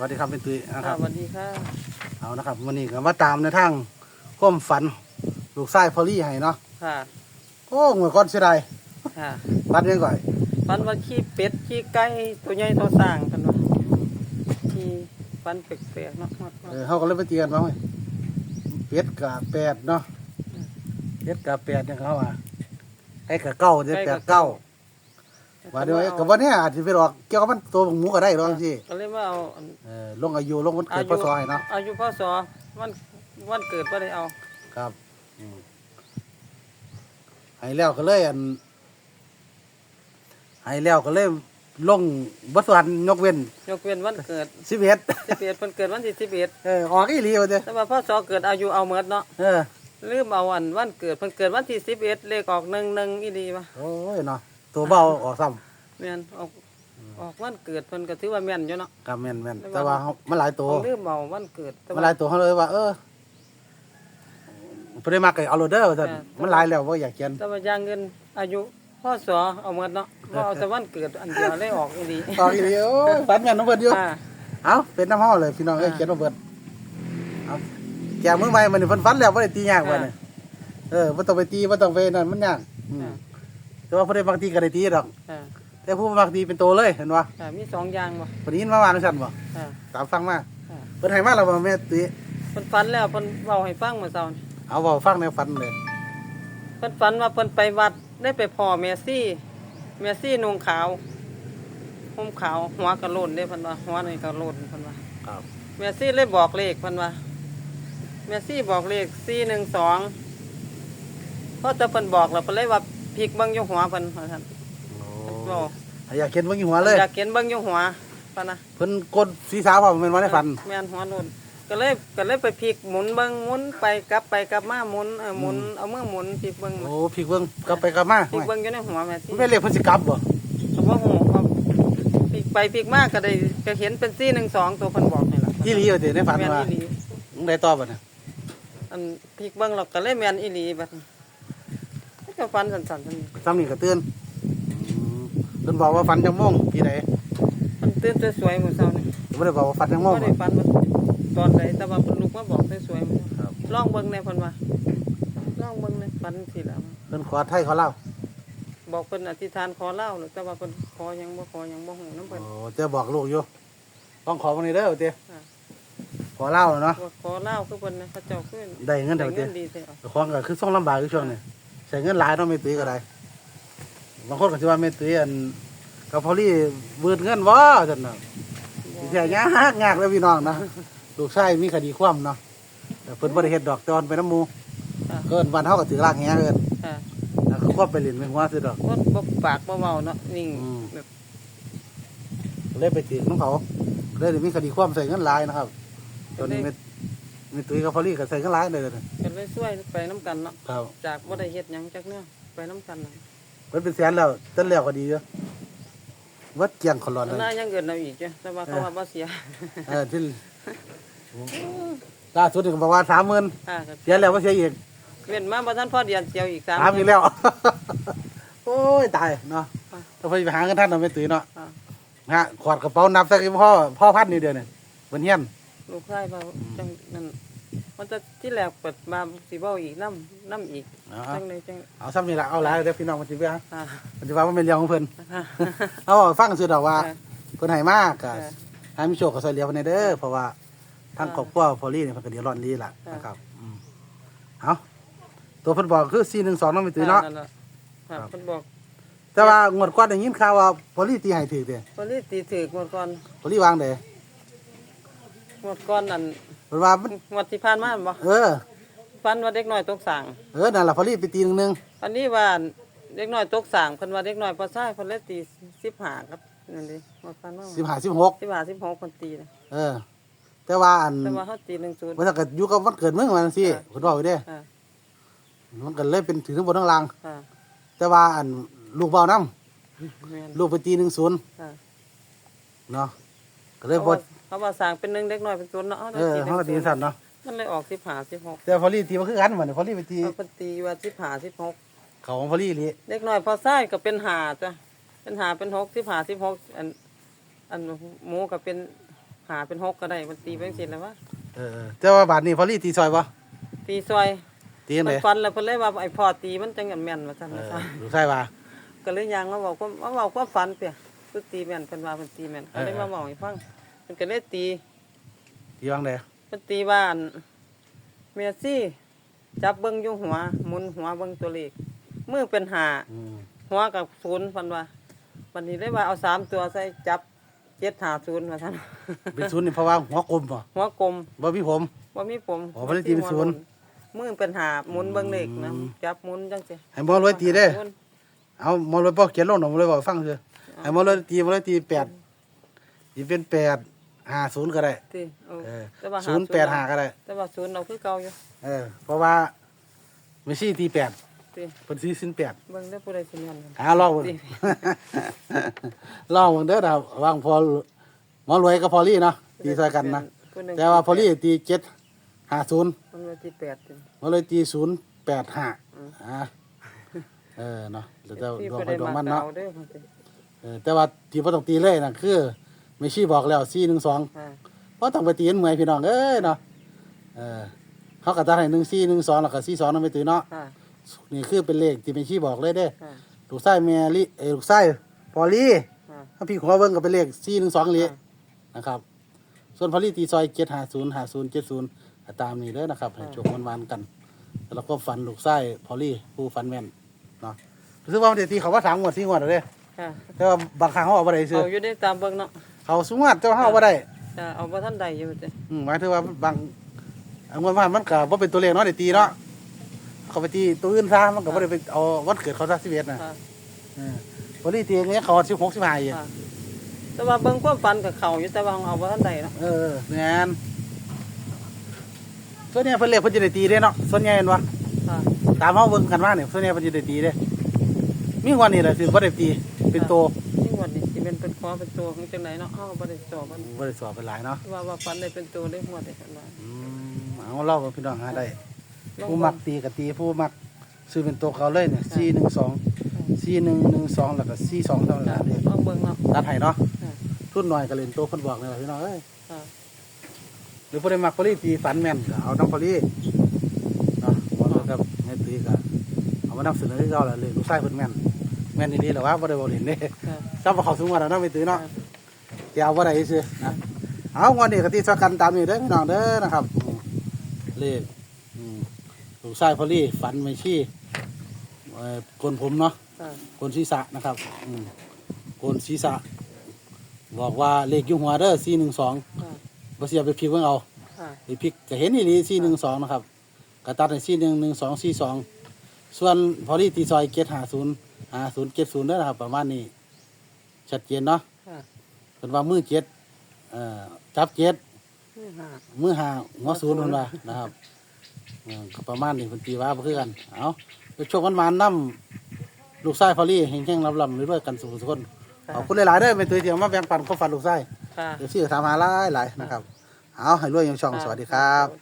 วัสดีครับเป็นตุ้ยนะคค่ะรับ สวัสดีค่ะเอานะครับวันนี้ก็มาตามในทางความฝัน ลูกชายพอลลี่ให้เนาะค่ะโอ้เมื่อก่อนเสียดายค่ะฝันยังก่อยฟันว่าขี้เป็ดขี้ไก่ตัวใหญ่ตัวสร้างกันว่าขี้ฟันแปลกๆเนาะฮอดเออเขาก็เลยไปเตียนมาเว้ยเป็ดกับแปดเนาะเป็ดกับแปดเนี่ยเขาว่าไอ้กับเก้าเนี่ยแปดเก้า ว่าเดี๋ยวไอ้กับวันนี้อาจจะไปหลอกเกี่ยวกับมันตัวหมูก็ได้หรอกสิก็เลยว่าเอาอันเออลงอายุลงวันเกิดพศให้เนาะอายุพ่อสอวันวันเกิดบ่ได้เอาครับอืมให้แล้วก็เลยอันให้แล้วก็เลยลงบัตรวันยกเว้นยกเว้นวันเกิดสิบเอ็ดสิบเอ็ดเพิ่นเกิดวันที่สิบเอ็ดเออออกอีหลีวะเด้อแต่ว่าพ่อสอเกิดอายุเอาเมิดเนาะเออลืมเอาวันวันเกิดเพิ่นเกิดวันที่สิบเอ็ดเลขออกหนึ่งหนึ่งอีดีปะโอ้ยเนาะ ตัวเบาออกซ้แม่นออกออกวันเกิดเพิ่นก็ถือว่าแม่นอยู่เนาะำกับแม่นแม่นแต่ว่าเขามันหลายตัว เอาลืมเอาวันเกิดแต่มันหลายตัวเขาเลยว่า เออบ่ได้มากไก่เอาโรเดอร์ว่าซั่นมันหลายแล้วว่าอยากเขียนแต่ว่าอย่างเงินอายุพ่อสอเอาเมิดเนาะว่าเอาแต่วันเกิดอันเดียวเลยออกอีดีออกอีหลีโอ้ยฝันแม่นน้องเบิดอยู่ อ่า เอาเป็นน้ำเฮาเลยพี่น้องเอ้ยอ่าเขียนน้องเบิดเอาแกมือใหม่มันนี่เพิ่นฝันแล้วบ่ได้ตียากว่านี่เออบ่ต้องไปตีบ่ต้องไปนั่นมันยากอืมอ่า แต่ว่าผู้ใดบางทีก็ได้ตีดอก อ่าแต่ผู้บางทีเป็นโตเลยเห็นบ่อ่ามีสองอย่างบ่เพิ่นยินมาว่าจังซั่นบ่อ่าตามฟังมาอ่าเพิ่นให้มาแล้วบ่แม่ตุ้ยเพิ่นฝันแล้วเพิ่นเว้าให้ฟังเมื่อเช้านี่เอาเว้าฟังในฝันเลยเพิ่นฝันว่าเพิ่นไปวัดได้ไปพ่อเมซี่เมซี่นุ่งขาวห่มขาวหัวกระโหลนเด้เพิ่นว่าหัวนี่กระโหลนเพิ่นว่า ครับเมซี่เลยบอกเลขเพิ่นว่าเมซี่บอกเลข412พอแต่เพิ่นบอกแล้วเพิ่นเลยว่า พลิกเบิ่งอยู่หัวเพิ่นว่าซั่นโอ้เว้าอยากเขียนเบิ่งอยู่หัวเลย อยากเห็นเบิ่งอยู่หัวปะนะเพิ่นกดศีรษะพร้อมแม่นว่าในฝันแม่นหัวโน่นก็เลยก็เลยไปพลิกหมุนเบิ่งหมุนไปกลับไปกลับมาหมุนเออหมุนเอามือหมุนพลิกเบิ่งโอ้พลิกเบิ่งกลับไปกลับมาพลิกเบิ่งอยู่ในหัวแม่สิมันเป็นเลขเพิ่นสิกลับบ่เขาบอกหูเขาพลิกไปพลิกมาก็ได้ก็เห็นเป็นซี่หนึ่งสองตัวเพิ่นบอกนี่ล่ะอีหลีเอาติในฝันแม่นว่าอีหลีมึงได้ตอบบ่น่ะอันพลิกเบิ่งเราก็เลยแม่นอีหลีบัดนี้ ก็ฟันสั่นๆซั่นซ้ำนี่ก็เตือนอืมเพิ่นบอกว่าฝันจังโมงปีใดมันตื่นสวยๆมื้อเช้านี่บ่ได้บอกว่าฝันจังโมงบ่บ่ได้ฟันว่าตอนใดแต่ว่าเพิ่นลุกมาบอกสวยๆมื้อครับลองเบิ่งแหน่เพิ่นว่าลองเบิ่งแหน่ฟันสิล่ะเพิ่นขอไทยเขาเล่าบอกเพิ่นอธิษฐานขอเล่าหรือแต่ว่าเพิ่นขอหยังบ่ขอหยังบ่ฮู้นำเพิ่น โอ้เจะบอกลูกอยู่ต้องขอวันนี้เด้อเต้อ่าขอเล่าเนาะ ว่าขอเล่าคือเพิ่นนะเขาเจ้าคือได้เงินได้เด้อเงิเต้นดีแท้เอาของก็คือส่งลำบากอยู่ช่วงนี้ ใช้เงินหลายเนาะแม่ตุ้ยก็ได้บางคนก็สิว่าแม่ตุ้ยอันกับพอลี่เบิดเงินบ่ซั่นน่ะเสียยากยากเลยพี่น้องนะลูกชายมีคดีความเนาะแต่เพิ่นบ่ได้เฮ็ดดอกจอนไปน้ำหมูค่ะเกินวันเฮาก็ถือลากแหเกินค่ะแล้วก็ควบไปเล่นไปหัวซื่อดอกคนบ่ปากบ่เว้าเนาะนิ่งอืมแบบเลยไปถือของเขาเลยได้มีคดีความใส่เงินหลายนะครับตอนนี้มีมีตุ้ยกับพอลี่ก็ใส่เงินหลายเลย นะก็เลยช่วยไปนํกันเนาะครับจากบ่ได้เฮ็ดหยังจักเนื้อไปนํกันน่ะเพิ่นเป็นแสนแล้วต้นแล้วก็ดีเยอะวัดเกียงขอนร้อนอันเลยน่ายังเกินเอาอีกจ้ะแต่ว่าเขาว่าบ่เสียเออที่ล่าสุดนี่ก็บอกว่า30,000ค่ะก็เสียแล้วบ่เสียอีกเว้นมาบ่ทันพอเดือนเดียวอีก3ถามอีกแล้ว โอ้ยตายเนาะต้องไปหาเงินท่านเราไม่ตื่นเนาะค่ะฮะขวดกระเป๋านับสักพ่อพ่อพัดนี่เดียวเนี่ยบนเฮียน ลูกชายว่าจังนั่น มันจะที่แรกเปิดมาสิเว้าอีกนำนำอีกเอาจังไดจังเอาซ้ำนี่ละเอาหลายเดี๋ยวพี่น้องมันจะว่าค่ะมันจะว่ามันเป็นเรื่องของเพิ่นค่ะเอาฟังสื่อดอกว่าค่ะเพิ่นให้มากก็ค่ะให้มีโชคกับซอยเหลียวในเด้อเพราะว่าทั้งค่ะครอบครัวพอลี่นี่เพิ่นก็เดือดร้อนดีล่ะค่ะ นะครับอืมเอาตัวเพิ่นบอกคือ412น้องไม่ตื่นเนาะนั่นล่ค่ะครับเพิ่นบอกแต่ว่างวดก่อนได้ยินข่าวว่าพอลี่ตีให้ถือเด้คนที่ตีถือหมดก่อนพอลี่วางเด้หมดก่อนนั่น เพิ่นว่ามันหมดที่ผ่านมาบ่เออฟันว่าเด็กน้อยตกสางเออนั่นล่ะพอลี่ไปตีหนึงนึงอันนี้ว่าเด็กน้อยตกสางเพิ่นว่าเด็กน้อยพอซ้ายเพิ่นเลยตี15ครับนั่นดิหมดฟันว่า15 16 15 16เพิ่นตีนะเออ แต่ว่าอันแต่ว่าเฮาตี10ว่าถ้าเกิดอยู่กับวันเกิดมึงมันสิค่ะคุณบอกอยู่เด้ค่ะมันก็เลยเป็นถือทั้งบนทั้งล่าง ค่ะแต่ว่าอันลูกเบาน้แม่นำลูกไปตีหนึ่งศูนย์ค่ะเนาะก็เลยเขาบว่าด เขาว่าสางเป็นหนึ่งเด็กน้อยเป็นศูนย์เนาะเออเขาก็ตีสั่นเนาะมันเลยออก15 16แต่พอลี่ตีมาคือกันเหมือนพอลี่ไปตีเอาเพิ่นตีว่า15 16เขาของพอลี่ลีเด็กน้อยพอซ้ายก็เป็น5จ้ะเป็น5เป็น6 15 16อันอันหมูก็เป็นหาเป็นหกก็ได้มันตีเป็นสิแล้ววะเออเออแต่ว่าบาทนี้พอลี่ตีซอยบ่ตีซอยตีจังมัไดนฟันแล้วเพิ่นเลยว่าไอ้พ่อตีมันจังกันแม่นว่าซั่นเอว่าอซั่นลูกชายว่าก็เลยยังมาบอกว่ามาบอกว่าฝันเปียคือตีแม่นเพิ่นว่าเพิ่นตีแม่นก็เลยเออมาบอกให้ฟัง เพิ่นก็เลยตีตีว่างไดเพิ่นตีว่าอันเมียซี่ จับเบิ่งอยู่หัวหมุนหัวเบิ่งตัวเลขมือเป็นหาอืมหัวกับศูนย์เพิ่นว่าวันนี้ได้ว่าเอาสามตัวใส่จับเจ็ดหาศูนย์ว่าซั่นเป็นศูนย์นี่เพราะว่าหัวกลมบ่หัวกลมบ่มีผมว่ามีผมอ๋อเพิ่นเลยตีเป็นศูนย์มือเป็นหาหมุนเบิ่งเลขนะอืมจับหมุนจังซี่ให้หมอรวยตีเด้เอาหมอรวยบ่เขียนลงหน่อยหมอรวยบ่ฟังซื่อให้หมอรวยตีหมอรวยตีแปดสิเป็นแปด ห้าศูนย์ก็ได้ตีเออเออแต่ว่าศูนย์แปดห้าก็ได้ แต่ว่าศูนย์เราคือเก่าอยู่เออ เพราะว่าไม่ใช่ตีแปดตีเป็นสี่สิบแปดเบิ่งได้ผู้ใดสิแม่นกัน หาลองเบิ่งตีลองเบิ่งเด้อนะวางพอหมอรวยกับพอลี่เนาะตีใส่กันนะผู้หนึ่งแต่ว่าพอลี่ตีเจ็ดห้าศูนย์มันว่าที่แปดตีหมอรวยตีศูนย์แปดห้าอืมอ่าเออเนาะเดี๋ยวจะที่ดวงผู้ไปใดดวงมามันเก่าเนาะเด้อพุ่นติเออแต่ว่าตีบ่ต้องตีเลยนะคือ ไม่ชี้บอกแล้วสี่หนึ่งสองอ่าเพราะต้องไปตีนเมื่อยพี่น้องเอ้ยเนาะเออเขาก็ตัดให้หนึ่งสี่หนึ่งสองแล้วก็สี่สองนั่นไปตีเนาะอ่านี่คือเป็นเลขที่ไม่ชี้บอกเลยเด้อ่าลูกไส้แมรี่เออลูกไส้พอลี่อ่าถ้าพี่ขอเบิ้งก็เป็นเลขสี่หนึ่งสองเลยอ่านะครับ ส่วนพอลี่ตีซอยเจ็ดหาศูนย์หาศูนย์เจ็ดศูนย์ตามนี้เด้อนะครับให้จบมันวันๆกันแล้วก็ฝันลูกไส้พอลี่ผู้ฝันแม่นเนาะรู้สึกว่ามันจะตีเขาว่าสามงวดสี่งวดเลยค่ะแต่ว่าบางครั้งเขาเอาไปได้ซื้อเอาอยู่ได้ตามเบิ่งเนาะ เขาสูงวดแต่ว่าเขาเอาไปได้จะเอาบ่ทันใดอยู่ติอืมหมายถึงว่าบางอันว่ามันก็บ่เป็นตัวเลขเนาะได้ตีเนาะเขาไปตีตัวอื่นซะมันก็บ่ได้ไปเอาวันเกิดเขาซะสิบเอ็ดนะค่ะเออพอลี่ตีอย่างเงี้ยเขาสิบหกสิบห้าอยู่ค่ะแต่ว่าเบิ่งความฝันกับเขาอยู่แต่ว่าเอาบ่ทันใดเนาะเออแม่นส่วนใหญ่เพิ่นเรียกเพิ่นจะได้ตีเด้เนาะส่วนใหญ่เห็นบ่ค่ะตามเฮาเบิ่งกันว่าเนี่ยส่วนใหญ่เพิ่นจะได้ตีเด้มีวันนี้แหละสิบ่ได้ตีเป็นตัว นี่วันนี้สิเป็นเป็นคอเป็นตัวของจังไดเนาะเอ้าบ่ได้สอบมันบ่ได้สอบเป็นหลายเนาะว่าว่าฝันได้เป็นตัวได้หัวได้กันว่าอืมเอาเล่ากับพี่น้องหาได้ลองผู้เบิ่งมักตีก็ตีผู้มักซื้อเป็นตัวเขาเลยเนี่ย412 4112แล้วก็42เท่านั้นค่ะล่ะเด้ลองเบิ่งเนาะตัดให้เนาะค่ะทุนน้อยก็เล่นตัวเพิ่นบอกนี่แหละพี่น้องเอ้ยค่ะหรือผู้ใดมักพอลี่ตีฝันแม่นก็เอาน้ำพอลี่เนาะบ่แล้วกับแม่ตีก็เอามานำเสนอให้เราแหละเลยลูกชายเพิ่นแม่นแม่นดีๆแต่ว่าบ่ได้บ่เล่นเด้ค่ะจำบ่เข้าสูงว่าแล้วเนาะไม่ตีเนาะสิเอาบ่ได้ซื่อนะเอางวดนี้ก็ตีสกันตามนี้เด้อพี่น้องเด้อนะครับอืมเลขอืมลูกชายพอลี่ฝันไม่ชี้เอ่อโกนผมเนาะค่ะโกนศีรษะนะครับอืมโกนศีรษะ บอกว่าเลขอยู่หัวเด้อ412ค่ะบ่เสียไปพลิกเบิ่งเอาค่ะไปพลิกก็เห็นอีหลี412นะครับก็ตัดให้411242ส่วนพอลี่ตีซอย 750 50 70เด้อนะครับ ประมาณนี้ ชัดเจนเนาะค่ะเป็นว่ามือเจ็ดเอ่อจับเจ็ดนี่ค่ะมือหาหัวศูนย์คนว่านะครับเออก็ประมาณนี้เพิ่นตีว่าบ่คือกัน เอาไปโชคกันมานนำลูกชายพอลี่แห่งๆลำๆด้วยๆกันสู่ทุกคนขอบคุณหลายๆเด้อเป็นตัวเดียวมาแบ่งปันความฝันลูกชายค่ะ เดี๋ยวสิถามหาหลายๆนะครับ เอาให้รวยอย่างช่องสวัสดีครับ